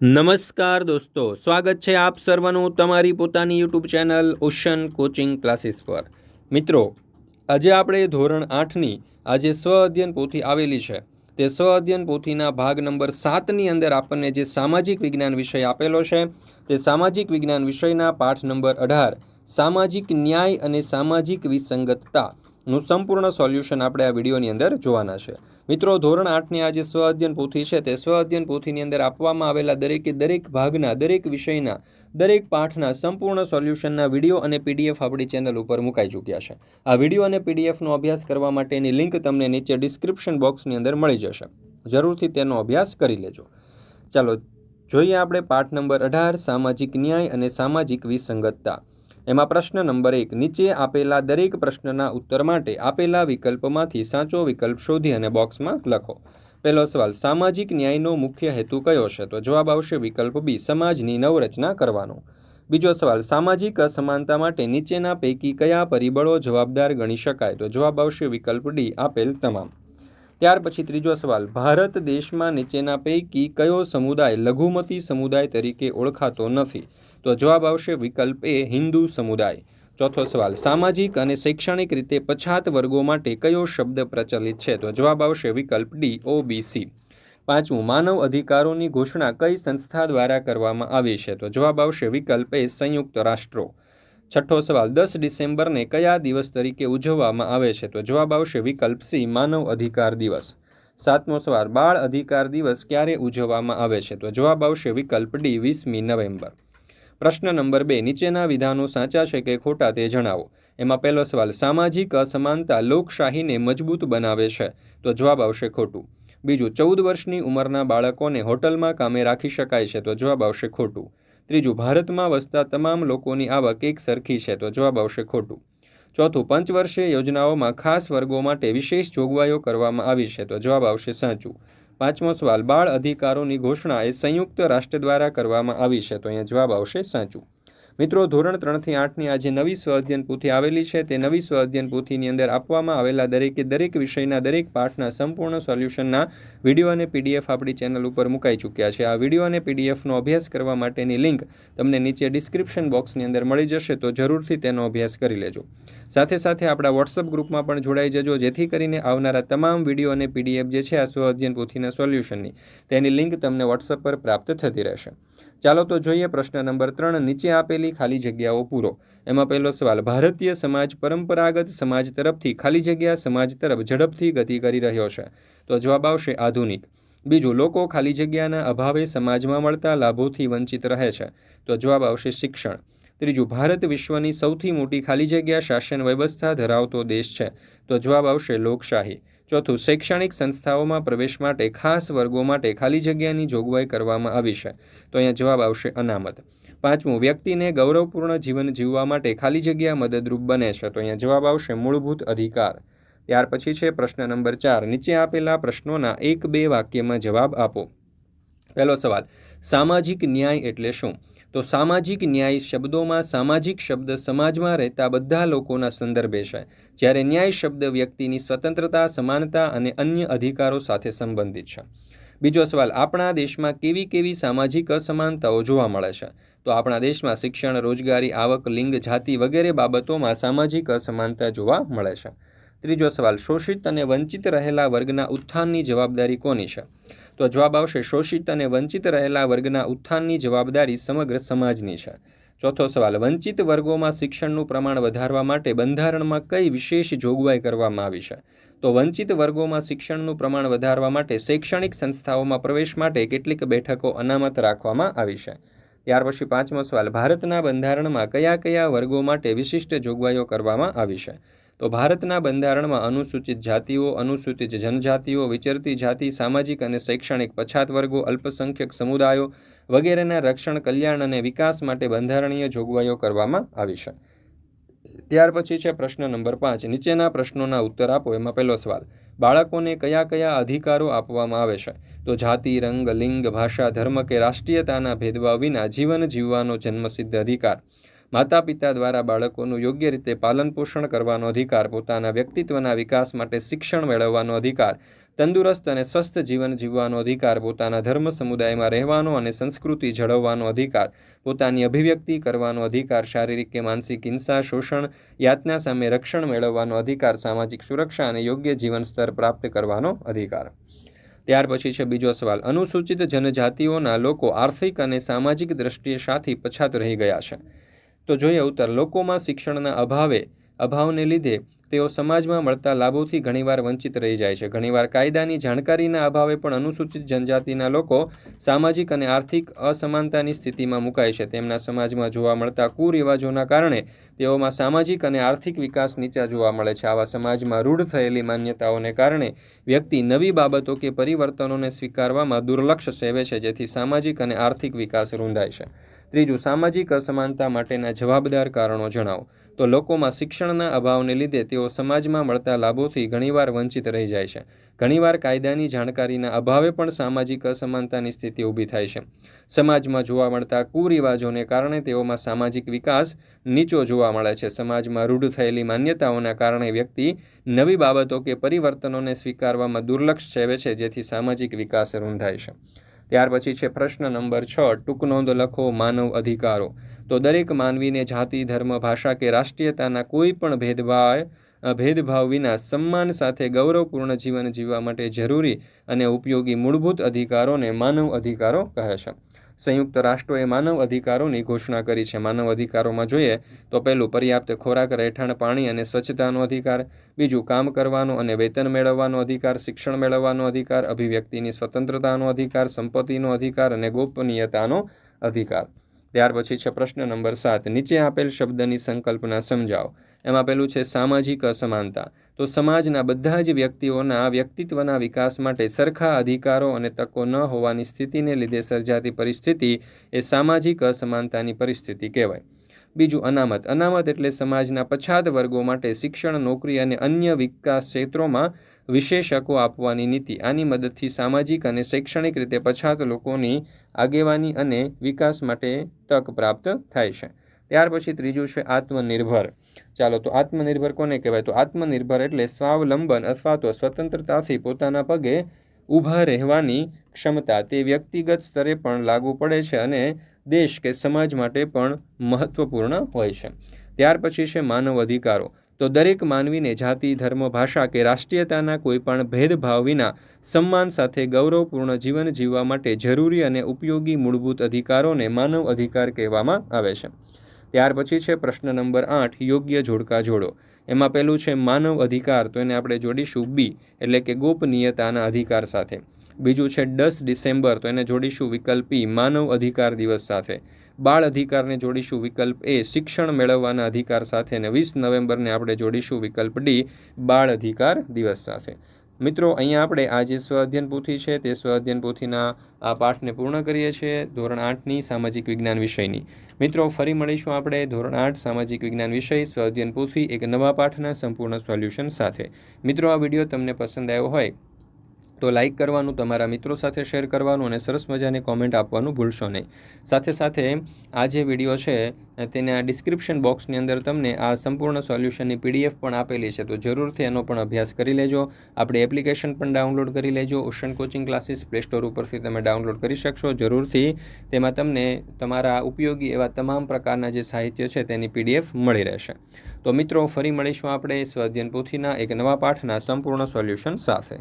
નમસ્કાર દોસ્તો, સ્વાગત છે આપ સર્વનું તમારી પોતાની YouTube channel ocean coaching classes પર. મિત્રો, આજે આપણે ધોરણ આઠની, આજે સ્વ અધ્યયન પોથી આવેલી છે. તે સ્વ અધ્યયન પોથીના ભાગ નંબર સાતની અંદર આપણને જે સામાજિક વિજ્ઞાન વિષય આપેલો છે, તે સામાજિક વિજ્ઞાન વિષયના પાઠ નંબર અઢાર, સામાજિક ન્યાય અને સામાજિક વિસંગતતા નું સંપૂર્ણ સોલ્યુશન આપણે આ વિડીયોની અંદર જોવાના છે. મિત્રો, ધોરણ આઠની આ જે સ્વ અધ્યયન પોથી છે, તે સ્વ અધ્યયન પોથીની અંદર આપવામાં આવેલા દરેકે દરેક ભાગના, દરેક વિષયના, દરેક પાઠના સંપૂર્ણ સોલ્યુશનના વીડિયો અને પીડીએફ આપણી ચેનલ ઉપર મુકાઈ ચૂક્યા છે. આ વીડિયો અને પીડીએફનો અભ્યાસ કરવા માટેની લિંક તમને નીચે ડિસ્ક્રિપ્શન બોક્સની અંદર મળી જશે. જરૂરથી તેનો અભ્યાસ કરી લેજો. ચાલો, જોઈએ આપણે પાઠ નંબર અઢાર, સામાજિક ન્યાય અને સામાજિક વિસંગતતા. એમાં પ્રશ્ન નંબર એક, નીચે આપેલા દરેક પ્રશ્નના ઉત્તર માટે આપેલા વિકલ્પમાંથી સાચો વિકલ્પ શોધી અને બોક્સમાં લખો. પહેલો સવાલ, સામાજિક ન્યાયનો મુખ્ય હેતુ કયો છે? તો જવાબ આવશે વિકલ્પ બી, સમાજની નવરચના કરવાનો. બીજો સવાલ, સામાજિક અસમાનતા માટે નીચેના પૈકી કયા પરિબળો જવાબદાર ગણી શકાય? તો જવાબ આવશે વિકલ્પ ડી, આપેલ તમામ. ત્યાર પછી ત્રીજો સવાલ, ભારત દેશમાં નીચેના પૈકી કયો સમુદાય લઘુમતી સમુદાય તરીકે ઓળખાતો નથી? તો જવાબ આવશે વિકલ્પ એ, હિન્દુ સમુદાય. ચોથો સવાલ, સામાજિક અને શૈક્ષણિક રીતે પછાત વર્ગો માટે કયો શબ્દ પ્રચલિત છે? તો જવાબ આવશે વિકલ્પ ડી, ઓબીસી. પાંચમું, માનવ અધિકારોની ઘોષણા કઈ સંસ્થા દ્વારા કરવામાં આવી છે? તો જવાબ આવશે વિકલ્પ એ, સંયુક્ત રાષ્ટ્રો. છઠ્ઠો સવાલ, દસ ડિસેમ્બરને કયા દિવસ તરીકે ઉજવવામાં આવે છે? તો જવાબ આવશે વિકલ્પ સી, માનવ અધિકાર દિવસ. સાતમો સવાલ, બાળ અધિકાર દિવસ ક્યારે ઉજવવામાં આવે છે? તો જવાબ આવશે વિકલ્પ ડી, વીસમી નવેમ્બર. પ્રશ્ન નંબર બે, નીચેના વિધાનો સાચા છે કે ખોટા તે જણાવો. એમાં પહેલો સવાલ, સામાજિક અસમાનતા લોકશાહીને મજબૂત બનાવે છે? તો જવાબ આવશે ખોટું. બીજું, ચૌદ વર્ષની ઉંમરના બાળકોને હોટલમાં કામે રાખી શકાય છે? તો જવાબ આવશે ખોટું. ત્રીજું, ભારતમાં વસતા તમામ લોકોની આવક એક સરખી છે? તો જવાબ આવશે ખોટું. ચોથું પંચવર્ષીય યોજનાઓમાં ખાસ વર્ગો માટે વિશેષ જોગવાઈઓ કરવામાં આવી છે? તો જવાબ આવશે સાચું. પાંચમો સવાલ, બાળ અધિકારોની ઘોષણા એ સંયુક્ત રાષ્ટ્ર દ્વારા કરવામાં આવી છે, તો અહીંયા જવાબ આવશે સાચું. મિત્રો, ધોરણ ત્રણથી આઠની આ જે નવી સ્વ અધ્યયન પોથી આવેલી છે. તે નવી સ્વ અધ્યયન પોથીની અંદર આપવામાં આવેલા દરેકે દરેક વિષયના, દરેક પાઠના સંપૂર્ણ સોલ્યુશનના વીડિયો અને પીડીએફ આપણી ચેનલ ઉપર મુકાઈ ચૂક્યા છે. આ વીડિયો અને પીડીએફનો અભ્યાસ કરવા માટેની લિંક તમને નીચે ડિસ્ક્રિપ્શન બોક્સની અંદર મળી જશે, તો જરૂરથી તેનો અભ્યાસ કરી લેજો. સાથે સાથે આપણા વોટ્સઅપ ગ્રુપમાં પણ જોડાઈ જજો, જેથી કરીને આવનારા તમામ વીડિયો અને પીડીએફ જે છે, આ સ્વ અધ્યયન પોથીના સોલ્યુશનની, તેની લિંક તમને વોટ્સઅપ પર પ્રાપ્ત થતી રહેશે. ચાલો તો જોઈએ પ્રશ્ન નંબર ત્રણ, નીચે આપેલી ખાલી જગ્યાઓ પૂરો. એમાં પહેલો સવાલ, ભારતીય સમાજ પરંપરાગત સમાજ તરફથી ખાલી જગ્યા સમાજ તરફ ઝડપથી ગતિ કરી રહ્યો છે? તો જવાબ આવશે આધુનિક. બીજું, લોકો ખાલી જગ્યાના અભાવે સમાજમાં મળતા લાભોથી વંચિત રહે છે. તો જવાબ આવશે શિક્ષણ. ત્રીજું, ભારત વિશ્વની સૌથી મોટી ખાલી જગ્યા શાસન વ્યવસ્થા ધરાવતો દેશ છે. તો જવાબ આવશે લોકશાહી. ચોથું, શૈક્ષણિક સંસ્થાઓમાં પ્રવેશ માટે ખાસ વર્ગો માટે ખાલી જગ્યાની જોગવાઈ કરવામાં આવી છે. તો અહીંયા જવાબ આવશે અનામત. પાંચમું, વ્યક્તિને ગૌરવપૂર્ણ જીવન જીવવા માટે ખાલી જગ્યા મદદરૂપ બને છે. તો અહીંયા જવાબ આવશે મૂળભૂત અધિકાર. ત્યાર પછી છે પ્રશ્ન નંબર ચાર. નીચે આપેલા પ્રશ્નોના એક બે વાક્યમાં જવાબ આપો. પહેલો સવાલ, સામાજિક ન્યાય એટલે શું? તો સામાજિક ન્યાય શબ્દોમાં સામાજિક શબ્દ સમાજમાં રહેતા બધા લોકોના સંદર્ભે છે. જ્યારે ન્યાય શબ્દ વ્યક્તિની સ્વતંત્રતા, સમાનતા અને અન્ય અધિકારો સાથે સંબંધિત છે. બીજો સવાલ, આપણા દેશમાં કેવી કેવી સામાજિક અસમાનતાઓ જોવા મળે છે? તો આપણા દેશમાં શિક્ષણ, રોજગારી, આવક, લિંગ, જાતિ વગેરે બાબતોમાં સામાજિક અસમાનતા જોવા મળે છે. ત્રીજો સવાલ, શોષિત અને વંચિત રહેલા વર્ગના ઉત્થાનની જવાબદારી કોની છે? તો જવાબ આવશે, શોષિત અને વંચિત રહેલા વર્ગના ઉત્થાનની જવાબદારી સમગ્ર સમાજની છે. ચોથો સવાલ, વંચિત વર્ગોમાં શિક્ષણનું પ્રમાણ વધારવા માટે બંધારણમાં કઈ વિશેષ જોગવાઈ કરવામાં આવી છે? તો વંચિત વર્ગોમાં શિક્ષણનું પ્રમાણ વધારવા માટે શૈક્ષણિક સંસ્થાઓમાં પ્રવેશ માટે કેટલીક બેઠકો અનામત રાખવામાં આવી છે? ત્યાર પછી પાંચમો સવાલ, ભારતના બંધારણમાં કયા કયા વર્ગો માટે વિશિષ્ટ જોગવાઈઓ કરવામાં આવી છે? તો ભારતના બંધારણમાં અનુસૂચિત જાતિઓ, અનુસૂચિત જનજાતિઓ, વિચરતી જાતિ, સામાજિક અને શૈક્ષણિક પછાત વર્ગો અલ્પસંખ્યક સમુદાયો વગેરેના રક્ષણ, કલ્યાણ અને વિકાસ માટે બંધારણીય જોગવાઈઓ કરવામાં આવી છે. ત્યાર પછી છે પ્રશ્ન નંબર પાંચ. નીચેના પ્રશ્નોના ઉત્તર આપો. એમાં પહેલો સવાલ, બાળકોને કયા કયા અધિકારો આપવામાં આવે છે? તો જાતિ, રંગ, લિંગ, ભાષા, ધર્મ કે રાષ્ટ્રીયતાના ભેદભાવ વિના જીવન જીવવાનો જન્મસિદ્ધ અધિકાર. માતા પિતા દ્વારા બાળકોનું યોગ્ય રીતે પાલન પોષણ કરવાનો અધિકાર, પોતાના વ્યક્તિત્વના વિકાસ માટે શિક્ષણ મેળવવાનો અધિકાર, તંદુરસ્ત અને સ્વસ્થ જીવન જીવવાનો અધિકાર, પોતાના ધર્મ સમુદાયમાં રહેવાનો અને સંસ્કૃતિ જળવવાનો અધિકાર, પોતાની અભિવ્યક્તિ કરવાનો અધિકાર, શારીરિક કે માનસિક હિંસા, શોષણ, યાતના સામે રક્ષણ મેળવવાનો અધિકાર, સામાજિક સુરક્ષા અને યોગ્ય જીવન સ્તર પ્રાપ્ત કરવાનો અધિકાર. ત્યાર પછી છે બીજો સવાલ. અનુસૂચિત જનજાતિઓના લોકો આર્થિક અને સામાજિક દ્રષ્ટિએ સાથી પછાત રહી ગયા છે. તો જોઈએ ઉત્તર. લોકોમાં શિક્ષણના અભાવે, અભાવને લીધે તેઓ સમાજમાં મળતા લાભોથી ઘણીવાર વંચિત રહી જાય છે. ઘણીવાર કાયદાની જાણકારીના અભાવે પણ અનુસૂચિત જનજાતિના લોકો સામાજિક અને આર્થિક અસમાનતાની સ્થિતિમાં મુકાય છે. તેમના સમાજમાં જોવા મળતા કુરિવાજોના કારણે તેઓમાં સામાજિક અને આર્થિક વિકાસ નીચા જોવા મળે છે. આવા સમાજમાં રૂઢ થયેલી માન્યતાઓને કારણે વ્યક્તિ નવી બાબતો કે પરિવર્તનોને સ્વીકારવામાં દુર્લક્ષ સેવે છે, જેથી સામાજિક અને આર્થિક વિકાસ રૂંધાય છે. ત્રીજું, સામાજિક અસમાનતા માટેના જવાબદાર કારણો જણાવો. તો લોકોમાં શિક્ષણના અભાવને લીધે તેઓ સમાજમાં મળતા લાભોથી ઘણીવાર વંચિત રહી જાય છે. ઘણીવાર કાયદાની જાણકારીના અભાવે પણ સામાજિક અસમાનતાની સ્થિતિ ઊભી થાય છે. સમાજમાં જોવા મળતા કુરિવાજોને કારણે તેઓમાં સામાજિક વિકાસ નીચો જોવા મળે છે. સમાજમાં રૂઢ થયેલી માન્યતાઓના કારણે વ્યક્તિ નવી બાબતો કે પરિવર્તનોને સ્વીકારવામાં દુર્લક્ષ સેવે છે, જેથી સામાજિક વિકાસ રૂંધાય છે. ત્યાર પછી છે પ્રશ્ન નંબર છ, ટૂંક નોંધ લખો, માનવ અધિકારો. તો દરેક માનવીને જાતિ, ધર્મ, ભાષા કે રાષ્ટ્રીયતાના કોઈ પણ ભેદભાવ ભેદભાવ વિના સન્માન સાથે ગૌરવપૂર્ણ જીવન જીવવા માટે જરૂરી અને ઉપયોગી મૂળભૂત અધિકારોને માનવ અધિકારો કહે છે. સંયુક્ત રાષ્ટ્રોએ માનવ અધિકારોની ઘોષણા કરી છે. માનવ અધિકારોમાં જોઈએ તો પહેલું, પર્યાપ્ત ખોરાક રહેઠાણ, પાણી અને સ્વચ્છતાનો અધિકાર. બીજું, કામ કરવાનો અને વેતન મેળવવાનો અધિકાર, શિક્ષણ મેળવવાનો અધિકાર, અભિવ્યક્તિની સ્વતંત્રતાનો અધિકાર, સંપત્તિનો અધિકાર અને ગોપનીયતાનો અધિકાર. ત્યાર પછી છે પ્રશ્ન નંબર સાત. નીચે આપેલ શબ્દની સંકલ્પના સમજાવો. એમાં પેલું છે સામાજિક અસમાનતા. તો સમાજના બધા જ વ્યક્તિઓના વ્યક્તિત્વના વિકાસ માટે સરખા અધિકારો અને તકો ન હોવાની સ્થિતિને લીધે સર્જાતી પરિસ્થિતિ એ સામાજિક અસમાનતાની પરિસ્થિતિ કહેવાય. બીજું અનામત. અનામત એટલે સમાજના પછાત વર્ગો માટે શિક્ષણ, નોકરી અને અન્ય વિકાસ ક્ષેત્રોમાં વિશેષકો આપવાની નીતિ. આની મદદથી સામાજિક અને શૈક્ષણિક રીતે પછાત લોકોની આગેવાની અને વિકાસ માટે તક પ્રાપ્ત થાય છે. ત્યાર પછી ત્રીજું છે આત્મનિર્ભર. ચાલો, તો આત્મનિર્ભર કોને કહેવાય? તો આત્મનિર્ભર એટલે સ્વાવલંબન અથવા તો સ્વતંત્રતાથી પોતાના પગે ઊભા રહેવાની ક્ષમતા. તે વ્યક્તિગત સ્તરે પણ લાગુ પડે છે અને દેશ કે સમાજ માટે પણ મહત્વપૂર્ણ હોય છે. ત્યાર પછી છે માનવ અધિકારો. તો દરેક માનવીને જાતિ, ધર્મ, ભાષા કે રાષ્ટ્રીયતાના કોઈપણ ભેદભાવ વિના સન્માન સાથે ગૌરવપૂર્ણ જીવન જીવવા માટે જરૂરી અને ઉપયોગી મૂળભૂત અધિકારોને માનવ અધિકાર કહેવામાં આવે છે. ત્યાર પછી છે પ્રશ્ન નંબર આઠ, યોગ્ય જોડકા જોડો. એમાં પહેલું છે માનવ અધિકાર, તો એને આપણે જોડીશું બી, એટલે કે ગોપનીયતાના અધિકાર સાથે. બીજું છે દસ ડિસેમ્બર, તો એને જોડીશું વિકલ્પ ઈ માનવ અધિકાર દિવસ સાથે. બાળ અધિકારને જોડીશું વિકલ્પ એ, શિક્ષણ મેળવવાના અધિકાર સાથે અને વીસ નવેમ્બરને આપણે જોડીશું વિકલ્પ ડી, બાળ અધિકાર દિવસ સાથે. મિત્રો, અહીંયા આપણે આ જે સ્વ અધ્યયન પોથી છે, તે સ્વ અધ્યયન પોથીના આ પાઠને પૂર્ણ કરીએ છીએ ધોરણ આઠની સામાજિક વિજ્ઞાન વિષયની. મિત્રો, ફરી મળીશું આપણે ધોરણ આઠ સામાજિક વિજ્ઞાન વિષય સ્વ અધ્યયન પોથી, એક નવા પાઠના સંપૂર્ણ સોલ્યુશન સાથે. મિત્રો, આ વીડિયો તમને પસંદ આવ્યો હોય તો લાઇક કરવાનું, તમારા મિત્રો સાથે શેર કરવાનું અને સરસ મજાની કોમેન્ટ આપવાનું ભૂલશો નહીં. સાથે સાથે, આ જે વીડિયો છે, તેના ડિસ્ક્રિપ્શન બોક્સની અંદર તમને આ સંપૂર્ણ સોલ્યુશનની પીડીએફ પણ આપેલી છે. તો જરૂરથી એનો પણ અભ્યાસ કરી લેજો. આપણી એપ્લિકેશન પણ ડાઉનલોડ કરી લેજો. Ocean coaching classes play store ઉપરથી તમે ડાઉનલોડ કરી શકશો. જરૂરથી તેમાં તમને તમારા ઉપયોગી એવા તમામ પ્રકારના જે સાહિત્ય છે, તેની પીડીએફ મળી રહેશે. તો મિત્રો, ફરી મળીશું આપણે સ્વાધ્યન પોથીના એક નવા પાઠના સંપૂર્ણ સોલ્યુશન સાથે.